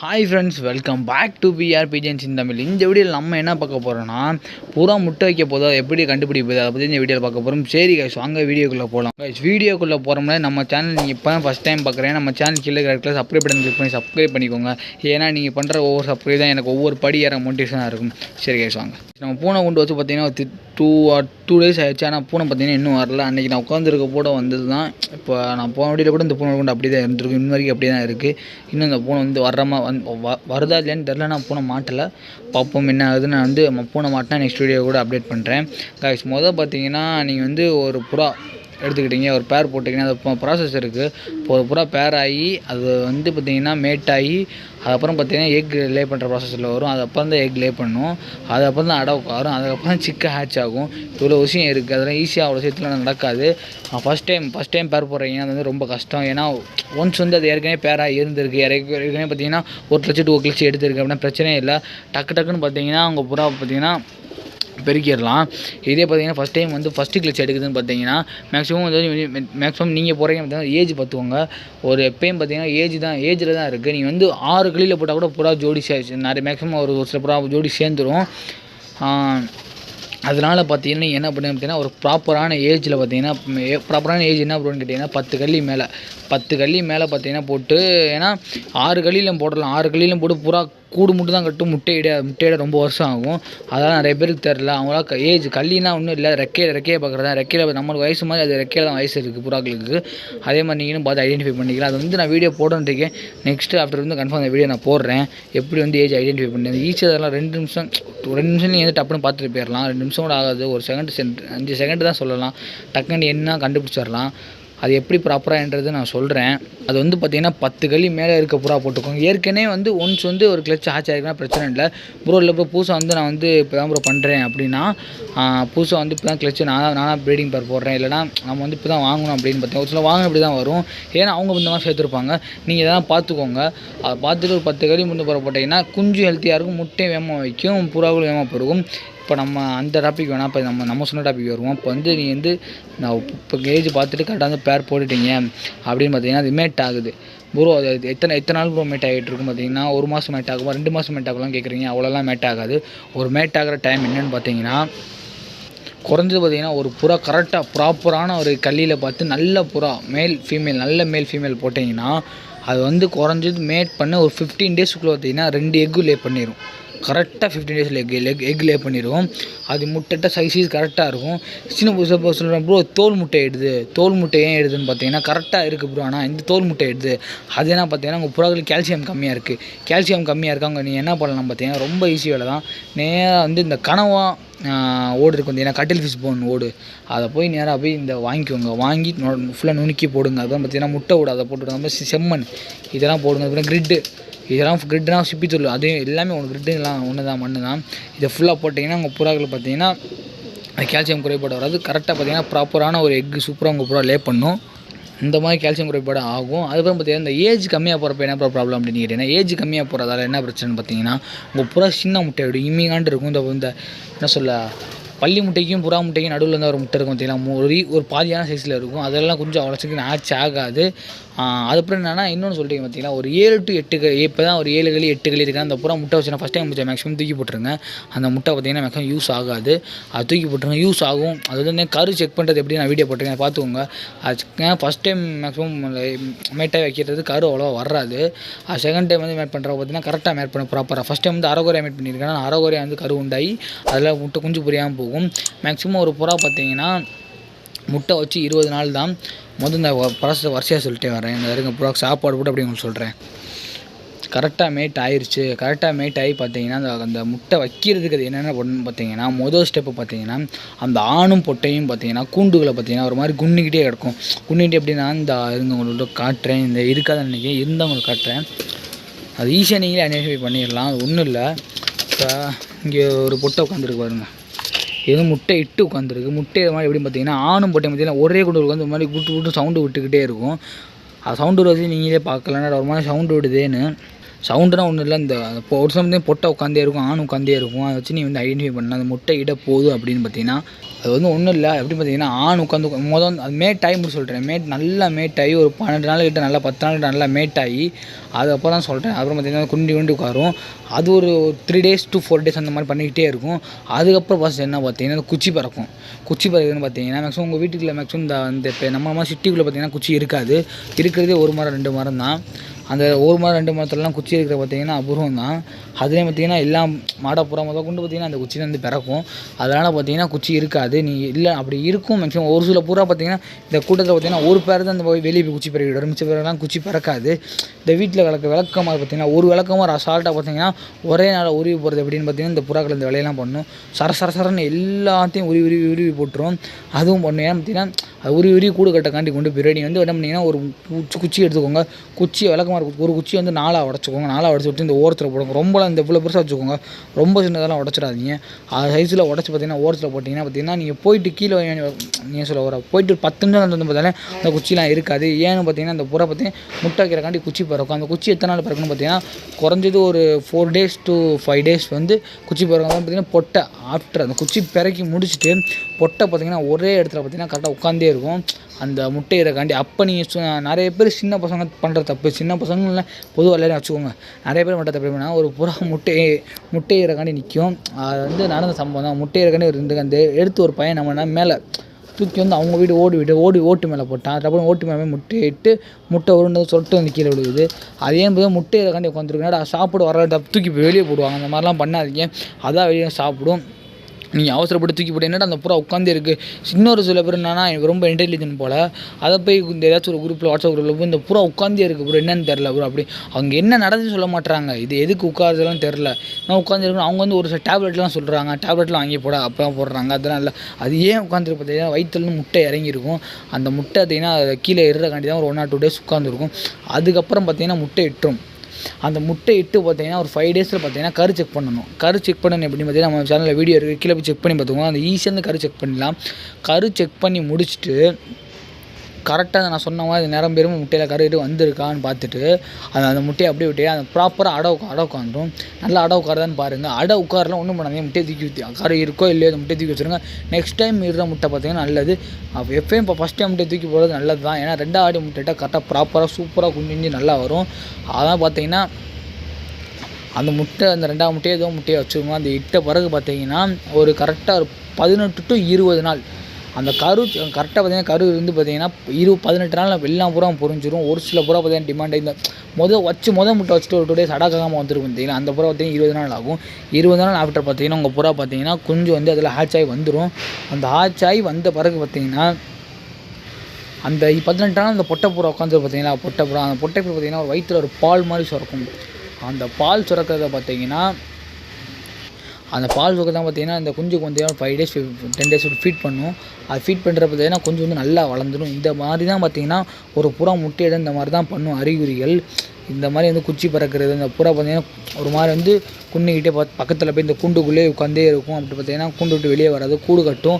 Hi friends welcome back to PR பிஜென்ஸ் இந்த தமிழ். இந்த வீடியோவில் நம்ம என்ன பார்க்க போகிறோம்னா புறா முட்டை வைக்க போதோ அதை எப்படி கண்டுபிடிப்பது அதை பற்றி இந்த வீடியோவில் பார்க்க போகிறோம் சரி கைஸ் வாங்க வீடியோக்குள்ளே போகலாம் கைஸ் வீடியோக்குள்ளே போகிறோம்னா நம்ம சேனல் நீங்கள் இப்போ தான் ஃபஸ்ட் டைம் பார்க்குறேன் நம்ம சேனல் கீழே இருக்கிற சப்ஸ்கிரைப் பண்ணி கிளிக் பண்ணி சப்ஸ்கிரைப் பண்ணிக்கோங்க. ஏன்னா நீங்கள் பண்ணுற ஒவ்வொரு சப்ஸ்கிரைப் தான் எனக்கு ஒவ்வொரு படி ஏற மோட்டிவேஷனாக இருக்கும். சரி கைஸ் வாங்க. நம்ம பூனை கொண்டு வச்சு பார்த்தீங்கன்னா டூ ஆர் டூ டேஸ் ஆயிடுச்சு. ஆனால் பூனை பார்த்தீங்கன்னா இன்னும் வரல. அன்றைக்கி நான் உட்காந்துருக்க கூட வந்தது தான் இப்போ நான் போன வீடியோவில் கூட இந்த பூனை கொண்டு அப்படி தான் இருந்திருக்கும். இன்ன வரைக்கும் அப்படி தான் இருக்குது இன்னும் இந்த பூனை வந்து வர்றமா வருதா இல்லையான்னு தெரில நான் பூனை மாட்டலை. பார்ப்போம் என்ன ஆகுதுன்னு நான் வந்து பூனை மாட்டினா நெக்ஸ்ட் வீடியோ கூட அப்டேட் பண்ணுறேன் காய்ஸ் மொதல் பார்த்தீங்கன்னா நீங்கள் வந்து ஒரு புறா எடுத்துக்கிட்டீங்க ஒரு பேர் போட்டிங்கன்னா அது ப்ராசஸ் இருக்குது இப்போ ஒரு புறா பேர் ஆகி அது வந்து பார்த்திங்கன்னா மேட் ஆகி அதுக்கப்புறம் பார்த்தீங்கன்னா எக் லே பண்ணுற ப்ராசஸில் வரும். அதுக்கப்புறம் தான் எக் லே பண்ணும். அதுக்கப்புறம் தான் அடை உட்காரும் அதுக்கப்புறம் தான் சிக்க ஹேட்ச் ஆகும். இவ்வளோ விஷயம் இருக்குது அதெல்லாம் ஈஸியாக அவ்வளோ விஷயத்தில் நடக்காது. ஃபஸ்ட் டைம் ஃபஸ்ட் டைம் பேர் போடுறீங்க அது வந்து ரொம்ப கஷ்டம். ஏன்னா ஒன்ஸ் வந்து அது ஏற்கனவே பேராக இருந்திருக்கு. ஏற்கனவே ஏற்கனவே பார்த்தீங்கன்னா ஒரு லட்சம் டூ லட்சம் எடுத்திருக்கு அப்படின்னா பிரச்சனையே இல்லை. டக்கு டக்குன்னு பார்த்தீங்கன்னா உங்கள் புறா பார்த்தீங்கன்னா பெருக்கிடலாம். இதே பார்த்தீங்கன்னா ஃபஸ்ட் டைம் வந்து ஃபஸ்ட்டு கிளச் எடுக்குதுன்னு பார்த்தீங்கன்னா மேக்ஸிமம் வந்து மேக்ஸிமம் நீங்கள் போகிறீங்க பார்த்தீங்கன்னா ஏஜ் பார்த்துக்கோங்க. ஒரு எப்பயும் பார்த்தீங்கன்னா ஏஜ் தான் ஏஜில் தான் இருக்குது நீங்கள் வந்து ஆறு கிளியில் போட்டால் கூட புறா ஜோடி சே நிறைய மேக்ஸிமம் ஒரு ஒரு சில புறா ஜோடி சேர்ந்துரும். அதனால் பார்த்தீங்கன்னா என்ன பண்ணுங்க பார்த்தீங்கன்னா ஒரு ப்ராப்பரான ஏஜில் பார்த்தீங்கன்னா ப்ராப்பரான ஏஜ் என்ன அப்படின்னு கேட்டிங்கன்னா பத்து கல்லி மேலே. பத்து கல்லி மேலே பார்த்தீங்கன்னா போட்டு ஏன்னா ஆறு கல்லியில் போடலாம். ஆறு கல்லியிலும் போட்டு புறா கூடு மட்டும் தான் கட்டும். முட்டையிட முட்டையிட ரொம்ப வருஷம் ஆகும். அதெல்லாம் நிறைய பேருக்கு தெரில அவங்களாம் ஏஜ் கல்லினா ஒன்றும் இல்லை. ரெக்கையில் ரெக்கையை பார்க்குறதா ரெக்கையில் நம்மளுக்கு வயசு மாதிரி அது ரெக்கையில் தான் வயசு இருக்குது புறாக்களுக்கு. அதே மாதிரி நீங்களும் பார்த்து ஐடென்டிஃபை பண்ணிக்கலாம். அது வந்து நான் வீடியோ போடணுன்றிருக்கேன் நெக்ஸ்ட் ஆஃப்டர் வந்து கன்ஃபார்ம் அந்த வீடியோ நான் போடுறேன். எப்படி வந்து ஏஜ் ஐடென்டிஃபை பண்ணி ஈச் அதெல்லாம் ரெண்டு நிமிஷம் ஒரு ரெண்டு நிமிஷம் நீங்கள் வந்து டப்புன்னு பார்த்துட்டு போயிடலாம். ரெண்டு நிமிஷம் கூட ஆகாது. ஒரு செகண்ட் சென்ட் அஞ்சு செகண்ட் தான் சொல்லலாம். டக்குன்னு என்ன கண்டுபிடிச்சிடலாம். அது எப்படி ப்ராப்பராகன்றது நான் சொல்கிறேன் அது வந்து பார்த்தீங்கன்னா பத்து களி மேலே இருக்க புறா போட்டுக்கோங்க. ஏற்கனவே வந்து ஒன்ஸ் வந்து ஒரு கிளச் ஆச்சு ஆயிருக்குன்னா பிரச்சனை இல்லை. ப்ரோ இல்லை ப்ரோ பூசை வந்து நான் வந்து இப்போ தான் ப்ரோ பண்ணுறேன் அப்படின்னா புதுசாக வந்து இப்போ தான் கிளச்சு நான் நானாக ப்ரீடிங் பேர் போடுறேன். இல்லைனா நம்ம வந்து இப்போ தான் வாங்கணும் அப்படின்னு பார்த்தீங்கன்னா ஒரு சில வாங்க இப்படி தான் வரும். ஏன்னா அவங்க இந்த மாதிரி சேர்த்துருப்பாங்க. நீங்கள் இதெல்லாம் பார்த்துக்கோங்க. அதை பார்த்துட்டு ஒரு பத்து களி முன்னு புற போட்டிங்கன்னா குஞ்சு ஹெல்த்தியாக இருக்கும் முட்டையும் வேகமாக வைக்கும் புறாவும் வேகமாக பெருகும். இப்போ நம்ம அந்த டாபிக் வேணால் இப்போ நம்ம நம்ம சொன்ன டாபிக் வருவோம். இப்போ வந்து நீங்கள் வந்து நான் இப்போ ஏஜ் பார்த்துட்டு கரெக்டாக வந்து பேர் போட்டுட்டீங்க அப்படின்னு பார்த்தீங்கன்னா அது மேட் ஆகுது. ப்ரோ அது எத்தனை எத்தனை நாள் ப்ரோ மேட் ஆகிட்டு இருக்கும் பார்த்தீங்கன்னா ஒரு மாதம் மேட் ஆகுமா ரெண்டு மாதம் மேட் ஆகலாம் கேட்குறீங்க அவ்வளோலாம் மேட் ஆகாது. ஒரு மேட் ஆகிற டைம் என்னென்னு பார்த்தீங்கன்னா குறைஞ்சது பார்த்தீங்கன்னா ஒரு புறா கரெக்டாக ப்ராப்பரான ஒரு கல்லியில் பார்த்து நல்ல புறா மேல் ஃபீமேல் நல்ல மேல் ஃபீமேல் போட்டிங்கன்னா அது வந்து குறைஞ்சது மேட் பண்ண ஒரு ஃபிஃப்டீன் டேஸ்க்குள்ளே பார்த்தீங்கன்னா ரெண்டு எக்கு லே பண்ணிடும் கரெக்டாக ஃபிஃப்டீன் டேஸில் எக் எக் எக் லே பண்ணிடுவோம். அது முட்டைட்ட சைஸஸ் கரெக்டாக இருக்கும். சின்ன புதுசாக சொல்கிறேன் ப்ரோ தோல் முட்டை எடுது. தோல் முட்டை ஏன் எடுதுன்னு பார்த்தீங்கன்னா கரெக்டாக இருக்குது ப்ரோ ஆனால் இந்த தோல் முட்டை எடுது. அது என்ன பார்த்தீங்கன்னா உங்கள் புறாக்களுக்கு கால்சியம் கம்மியாக இருக்குது கால்சியம் கம்மியாக இருக்காங்க நீங்கள் என்ன பண்ணலாம் பார்த்தீங்கன்னா ரொம்ப ஈஸி வேலை தான். நேராக வந்து இந்த கனவா ஓடு இருக்கும் ஏன்னா கட்டில் ஃபிஷ் போன் ஓடு. அதை போய் நேராக போய் இந்த வாங்கிக்கோங்க. வாங்கி ஃபுல்லாக நுணுக்கி போடுங்க. அதுதான் பார்த்தீங்கன்னா முட்டை ஓடு. அதை போட்டு நம்ம செம்மண். இதெல்லாம் போடுங்க. அப்புறம் கிரிட்டு இதெல்லாம் கிரிட்னா சிப்பி தொழில் அது எல்லாமே ஒன்று கிரிட்டுலாம் ஒன்று தான் மண்ணு தான் இதை ஃபுல்லாக போட்டிங்கன்னா உங்கள் புறாக்கள் பார்த்தீங்கன்னா கால்சியம் குறைபாடு வராது. கரெக்டாக பார்த்தீங்கன்னா ப்ராப்பரான ஒரு எக்கு சூப்பராக உங்கள் புறா லே பண்ணும். இந்த மாதிரி கால்சியம் குறைபாடு ஆகும். அதுக்கப்புறம் பார்த்தீங்கன்னா இந்த ஏஜ் கம்மியாக போகிறப்ப என்ன ப்ராப்ளம் அப்படின்னு கேட்டிங்கன்னா ஏஜ் கம்மியாக போகிறதால என்ன பிரச்சனைன்னு பார்த்தீங்கன்னா உங்கள் புறா சின்ன முட்டை விடும் இம்மிங்காண்டு இருக்கும். இந்த இந்த என்ன சொல்ல பள்ளி முட்டைக்கும் புறா முட்டைக்கும் நடுவில் இருந்தால் ஒரு முட்டை இருக்கும் பார்த்தீங்கன்னா ஒரு ஒரு பாதியான சைஸில் இருக்கும். அதெல்லாம் கொஞ்சம் அவ்வளோ சீக்கிரம் ஆச்சு ஆகாது. அதுக்கப்புறம் என்னென்னா இன்னொன்று சொல்லிட்டீங்க பார்த்தீங்கன்னா ஒரு ஏழு டு எட்டு இப்போ தான் ஒரு ஏழு களி எட்டு களி இருக்குது அந்த புறா முட்டை வச்சு ஃபஸ்ட் டைம் முடிச்சேன் மேக்ஸிமம் தூக்கி போட்டுருங்க. அந்த முட்டை பார்த்தீங்கன்னா மேக்ஸிமம் யூஸ் ஆகாது. அது தூக்கி போட்டுருங்க யூஸ் ஆகும். அது வந்து கரு செக் பண்ணுறது எப்படி நான் வீடியோ போட்டிருக்கேன் பார்த்துக்கோங்க. அது ஃபஸ்ட் டைம் மேக்ஸிமம் மேட்டாக வைக்கிறது கரு அவ்வளோவா வராது. அது செகண்ட் டைம் வந்து மேட் பண்ணுறப்ப பார்த்தீங்கன்னா கரெக்டாக மேட் பண்ண ப்ராப்பராக ஃபஸ்ட் டைம் வந்து அரைகுறையாக மேட் பண்ணியிருக்கேன் நான் அரைகுறையாக வந்து கரு உண்டாகி அதில் முட்டை குஞ்சு புரியாமல் போகும். மேக்ஸிமம் ஒரு புறா பார்த்தீங்கன்னா முட்டை வச்சு இருபது நாள் தான் முதல் இந்த ப்ராசஸை வரிசையாக சொல்லிட்டே வரேன். இந்த இருங்க புறா சாப்பாடு போட்டு அப்படி உங்களுக்கு சொல்கிறேன் கரெக்டாக மேட் ஆயிடுச்சு கரெக்டாக மேட் ஆகி பார்த்தீங்கன்னா அந்த அந்த முட்டை வைக்கிறதுக்கு அது என்னென்ன பண்ணணும்னு பார்த்தீங்கன்னா முதல் ஸ்டெப்பு பார்த்தீங்கன்னா அந்த ஆணும் பொட்டையும் பார்த்தீங்கன்னா கூண்டுகளை பார்த்தீங்கன்னா ஒரு மாதிரி குன்னிக்கிட்டே கிடக்கும். குன்னிக்கிட்டே எப்படின்னா இந்த இருந்தவங்களோட காட்டுறேன். இந்த இருக்காத நினைக்கிறேன். இருந்தவங்களுக்கு காட்டுறேன். அது ஈஸியாக நீங்களே ஐடென்டிஃபை பண்ணிடலாம். அது ஒன்றும் இல்லை. இப்போ இங்கே ஒரு பொட்டை உட்காந்துருக்கு பாருங்கள் இது முட்டை இட்டு உட்காந்துருக்கு முட்டை இது மாதிரி எப்படின்னு பார்த்தீங்கன்னா ஆணும் பொட்டை பார்த்தீங்கன்னா ஒரே குண்டு உட்காந்து மாதிரி விட்டு விட்டு சவுண்டு விட்டுக்கிட்டே இருக்கும். அது சவுண்டு வச்சு நீங்களே பார்க்கலன்னா ஒரு மாதிரி சவுண்டு விடுதேன்னு. சவுண்டுனா ஒன்றும் இல்லை இந்த ஒரு சமயம் பொட்டை உட்காந்தே இருக்கும் ஆண் உட்காந்தே இருக்கும். அதை வச்சு நீ வந்து ஐடென்டிஃபை பண்ணலாம் அந்த முட்டை இட போகுது அப்படின்னு பார்த்தீங்கன்னா அது வந்து ஒன்றும் இல்லை. எப்படி பார்த்தீங்கன்னா ஆண் உட்காந்து மொதல் அது மேட் ஆகி முடிச்சு சொல்கிறேன் மேட் நல்லா மேட் ஆகி ஒரு பன்னெண்டு நாள் கிட்ட நல்லா பத்து நாள் கிட்ட நல்லா மேட் ஆகி அதுக்கப்புறம் தான் சொல்கிறேன் அப்புறம் பார்த்தீங்கன்னா குண்டி குண்டி உட்காரும். அது ஒரு three days to four days அந்த மாதிரி பண்ணிக்கிட்டே இருக்கும். அதுக்கப்புறம் ஃபஸ்ட் என்ன பார்த்தீங்கன்னா குச்சி பறக்கும். குச்சி பறக்குதுன்னு பார்த்தீங்கன்னா மேக்ஸிமம் உங்கள் வீட்டுக்குள்ள மேக்ஸிமம் இந்த இந்த இப்போ நம்ம அம்மா சிட்டிக்குள்ளே பார்த்தீங்கன்னா குச்சி இருக்காது. இருக்கிறதே ஒரு மரம் ரெண்டு மரம் தான். அந்த ஒரு மரம் ரெண்டு மரத்துலலாம் குச்சி இருக்கிற பார்த்தீங்கன்னா அபூர்வம் தான் அதுலேயும் பார்த்தீங்கன்னா எல்லாம் மாடை புறா முதல் கொண்டு பார்த்தீங்கன்னா அந்த குச்சி வந்து பிறக்கும். அதனால் பார்த்தீங்கன்னா குச்சி இருக்காது. நீ இல்லை அப்படி இருக்கும் மேக்ஸிமம் ஒரு சில பூரா பார்த்தீங்கன்னா இந்த கூட்டத்தில் பார்த்தீங்கன்னா ஒரு பேர் தான் அந்த போய் வெளியே போய் குச்சி பிறகு மிச்ச பேரெல்லாம் குச்சி பிறக்காது. இந்த வீட்டில் விளக்க விளக்கமாக பார்த்தீங்கன்னா ஒரு விளக்கமாக அசால்ட்டாக பார்த்தீங்கன்னா ஒரே நாள் உருவி போகிறது எப்படின்னு பார்த்தீங்கன்னா இந்த புறாக்கள் இந்த வேலையெல்லாம் பண்ணும். சர சர சரன்னு எல்லாத்தையும் உருவி உருவி உருவி போட்டுரும். அதுவும் பண்ணும் ஏன்னா பார்த்தீங்கன்னா அது உருவி உருவி கூடு கட்டக்காண்டி கொண்டு போய் நீ வந்து என்ன பண்ணிங்கன்னா ஒரு குச்சி குச்சி எடுத்துக்கோங்க. குச்சி விளக்கமாக இருக்கும். ஒரு குச்சி வந்து நாளாக உடச்சிக்கோங்க. நாளாக உடச்சி விட்டு இந்த ஓரத்தில் போடுங்க. ரொம்பலாம் இந்த இவ்வளோ பெருசாக வச்சுக்கோங்க. ரொம்ப சின்னதெல்லாம் உடச்சிடாதீங்க. அது சைஸில் உடச்சி பார்த்தீங்கன்னா ஓரத்தில் போட்டிங்கன்னா பார்த்தீங்கன்னா நீங்கள் போயிட்டு கீழே நீங்கள் சொல்ல வர போயிட்டு ஒரு பத்து நிமிஷம் வந்து பார்த்தாலே அந்த குச்சிலாம் இருக்காது. ஏன்னு பார்த்தீங்கன்னா அந்த புறா பார்த்தீங்கன்னா முட்டை வைக்கிறக்காண்டி குச்சி பிறக்கும். அந்த குச்சி எத்தனை நாள் பிறக்குன்னு பார்த்தீங்கன்னா குறைஞ்சது ஒரு four days to five days வந்து குச்சி பிறக்கும். பார்த்தீங்கன்னா பொட்டை ஆஃப்டர் அந்த குச்சி பிறக்கி முடிச்சுட்டு பொட்டை பார்த்தீங்கன்னா ஒரே இடத்துல பார்த்தீங்கன்னா கரெக்டாக உட்காந்தே இருக்கும். அந்த முட்டையிறக்காண்டி அப்போ நீங்கள் நிறைய பேர் சின்ன பசங்க பண்ணுற தப்பு. சின்ன பசங்களில் பொதுவாக எல்லாரும் வச்சுக்கோங்க. நிறைய பேர் பண்ணுற தப்பு பண்ணால் ஒரு புறா முட்டை முட்டையிறக்காண்டி நிற்கும் அது வந்து நடந்த சம்பவம் தான். முட்டையிறக்காண்டி ஒரு இருந்து அந்த எடுத்து ஒரு பையன் நம்ம மேலே தூக்கி வந்து அவங்க வீடு ஓடி விட்டு ஓடி ஓட்டு மேலே போட்டான். அதுக்கப்புறம் ஓட்டு மேலே போய் முட்டை இட்டு முட்டை உருண்டு சொட்டு வந்து கீழே விழுகுது. அதே போது முட்டையிறக்காண்டி உட்காந்துருக்குன்னா சாப்பிட வர தூக்கி போய் வெளியே போடுவாங்க. அந்த மாதிரிலாம் பண்ணாதீங்க. அதான் வெளியே சாப்பிடும். நீங்கள் அவசரப்பட்டு தூக்கி போட்டு என்னடா அந்த புறா உட்காந்தே இருக்குது இன்னொரு சில பேர் என்னன்னா எனக்கு ரொம்ப இன்டெலிஜென்ட் போல். அதை போய் இந்த ஏதாச்சும் ஒரு குரூப்பில் வாட்ஸ்அப் குரூப்பில் போய் இந்த புறா உட்காந்தே இருக்குது ப்ரோ என்னன்னு தெரில ப்ரோ அப்படி அவங்க என்ன நடந்துன்னு சொல்ல மாட்டுறாங்க இது எதுக்கு உட்காருதுலாம் தெரில நான் உட்காந்துருக்கணும் அவங்க வந்து ஒரு சில டேப்லெட்லாம் சொல்கிறாங்க டேப்லெட்லாம் வாங்கி போட அப்போ தான் போடுறாங்க. அதெல்லாம் இல்லை. அது ஏன் உட்காந்துருக்கு பார்த்தீங்கன்னா வயிற்றுலேருந்து முட்டை இறங்கியிருக்கும். அந்த முட்டை பார்த்தீங்கன்னா அது கீழே இறக்காண்டி தான் ஒரு ஒன் ஆர் டூ டேஸ் உட்காந்துருக்கும் அதுக்கப்புறம் பார்த்தீங்கன்னா முட்டை இட்டுரும். அந்த முட்டை இட்டு பார்த்தீங்கன்னா ஒரு ஃபைவ் டேஸில் பார்த்தீங்கன்னா கரு செக் பண்ணணும். கரு செக் பண்ணணும் எப்படின்னு பார்த்தீங்கன்னா நம்ம சேனலில் வீடியோ இருக்குது கீழே போய் செக் பண்ணி பார்த்துக்கோங்க. அந்த ஈஸியாக அந்த கரு செக் பண்ணிடலாம். கரு செக் பண்ணி முடிச்சுட்டு கரெக்டாக நான் சொன்ன மாதிரி நேரம் பெரும் முட்டையில் கரு வந்திருக்கான்னு பார்த்துட்டு அந்த அந்த முட்டையை அப்படியே விட்டு அந்த ப்ராப்பராக அடை உட்கா அடை உட்காந்துரும் நல்லா அடை உட்காருதான்னு பாருங்கள் அடை உட்காரலாம் ஒன்றும் பண்ணாதீங்க. முட்டையை தூக்கி ஊற்றி கரு இருக்கோ இல்லையோ அந்த முட்டையை தூக்கி வச்சுருங்க. நெக்ஸ்ட் டைம் இடுற முட்டை பார்த்தீங்கன்னா நல்லது. அப்போ எப்பயும் இப்போ ஃபஸ்ட் டைம் முட்டை தூக்கி போடுறது நல்லது தான் ஏன்னா ரெண்டாவது முட்டைட்டால் கரெக்டாக ப்ராப்பராக சூப்பராக குஞ்சு நல்லா வரும். அதான் பார்த்தீங்கன்னா அந்த முட்டை அந்த ரெண்டாவது முட்டையை ஏதோ முட்டையை வச்சுருக்கோம். அந்த இட்ட பிறகு பார்த்தீங்கன்னா ஒரு கரெக்டாக ஒரு பதினெட்டு டு இருபது நாள் அந்த கரு கரெக்டாக பார்த்தீங்கன்னா கரு இருந்து பார்த்தீங்கன்னா இரு பதினெட்டு நாள் எல்லா பூரா புரிஞ்சிடும் ஒரு சில புறா பார்த்தீங்கன்னா டிமாண்ட் இந்த மொதல் வச்சு மொதல் முட்டை வச்சுட்டு ஒரு டூ டேஸ் அடாக்காமல் வந்துருக்கும் பார்த்தீங்கன்னா அந்த புறா பார்த்தீங்கன்னா இருபது நாள் ஆகும். இருபது நாள் ஆஃப்டர் பார்த்தீங்கன்னா உங்கள் புறா பார்த்தீங்கன்னா குஞ்சு வந்து அதில் ஹேட்ச் ஆகி வந்துடும் அந்த ஹேட்ச் ஆகி வந்த பிறகு பார்த்தீங்கன்னா அந்த பதினெட்டு நாள் அந்த பொட்டை புறா உட்காந்து பார்த்தீங்கன்னா பொட்டை புறா அந்த பொட்டை புறா பார்த்தீங்கன்னா ஒரு வயிற்றில் ஒரு பால் மாதிரி சுரக்கும். அந்த பால் சுரக்கிறத பார்த்தீங்கன்னா அந்த பால் சுரக்க தான் பார்த்தீங்கன்னா அந்த குஞ்சுக்கு வந்து five days ten days feed பண்ணும். அது ஃபீட் பண்ணுற பார்த்தீங்கன்னா கொஞ்சம் வந்து நல்லா வளர்ந்துடும் இந்த மாதிரி தான் பார்த்தீங்கன்னா ஒரு புறா முட்டையிட இந்த மாதிரி தான் பண்ணும் அறிகுறிகள். இந்த மாதிரி வந்து குச்சி பறக்கிறது இந்த புறா பார்த்தீங்கன்னா ஒரு மாதிரி வந்து குன்னிக்கிட்டே பார்த்து பக்கத்தில் போய் இந்த கூண்டுக்குள்ளே உட்காந்தே இருக்கும். அப்படி பார்த்தீங்கன்னா கூண்டு விட்டு வெளியே வராது கூடு கட்டும்.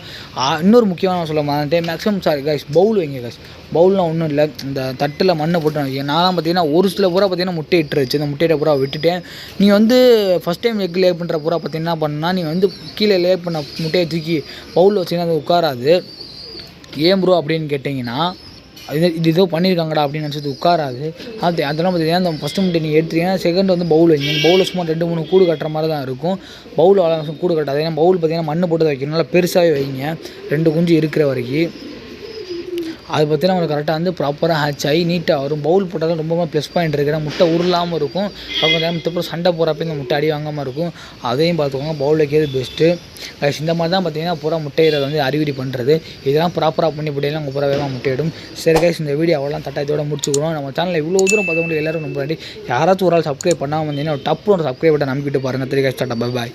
இன்னொரு முக்கியமான சொல்ல மாதிரி மேக்ஸிமம் சாரி கைஸ் பவுல் வைங்க கைஸ் பவுல்லாம் ஒன்றும் இல்லை. இந்த தட்டில் மண்ணை போட்டு வைங்க நான்லாம் பார்த்தீங்கன்னா ஒரு சில புறா பார்த்தீங்கன்னா முட்டை இட்டுருச்சு. அந்த முட்டையிட்ட புறா விட்டுட்டேன். நீ வந்து ஃபஸ்ட் டைம் எக் லே பண்ணுற புறா பார்த்தீங்கன்னா என்ன பண்ணால் நீ வந்து கீழே லே பண்ண முட்டையை தூக்கி பவுலில் வச்சிங்கன்னா அது உட்காராது. ஏன் ப்ரோ அப்படின்னு கேட்டிங்கன்னா இது இது ஏதோ பண்ணியிருக்காங்கடா அப்படின்னு நினச்சது உட்காராது. அது அதெல்லாம் பார்த்தீங்கன்னா அந்த ஃபஸ்ட்டு முட்டை நீங்கள் எடுத்தீங்கன்னா செகண்ட் வந்து பவுல் வைங்க. பவுலில் சும்மா ரெண்டு மூணு கூடு கட்டுற மாதிரி தான் இருக்கும் பவுல் அவ்வளோ கூடு கட்டாது. ஏன்னா பவுல் பார்த்தீங்கன்னா மண்ணு போட்டு தான் வைக்கணும் நல்லா பெருசாகவே வைங்க. ரெண்டு குஞ்சு இருக்கிற வரைக்கும். அது பார்த்தீங்கன்னா உங்களுக்கு கரெக்டாக வந்து ப்ராப்பராக ஹேட்ச் ஆகி நீட்டாக வரும். பவுல் போட்டாலும் ரொம்ப ப்ளஸ் பாயிண்ட் இருக்குது முட்டை உருளாமல் இருக்கும். அவங்க மற்றப்பறம் சண்டை போகிறப்ப இந்த முட்டை அடி வாங்காமல் இருக்கும். அதையும் பார்த்துக்கோங்க பவுல் வைக்கிறது பெஸ்ட்டு இந்த மாதிரி தான் பார்த்தீங்கன்னா பூரா முட்டையிறது வந்து அறிகுறி பண்ணுறது இதெல்லாம் ப்ராப்பராக பண்ணி போட்டிங்கன்னா உங்கள் பூரா வேகமாக முட்டையிடும் சரி கைஸ் இந்த வீடியோ அவ்வளோலாம் தட்டாயத்தோட முடிச்சுக்கிறோம். நம்ம சேனலில் இவ்வளோ தூரம் பார்த்தவங்களுக்கு எல்லோரும் ரொம்ப நன்றி. யாராச்சும் ஒரு ஆள் சப்ஸ்கிரைப் பண்ணாமல் வந்தீங்கன்னா ஒரு டப்பு ஒரு சப்ஸ்கிரைப் பட்டன் நம்பிக்கிட்டு பாருங்கள் தெரியும் கைஸ் டாட்டா பாய்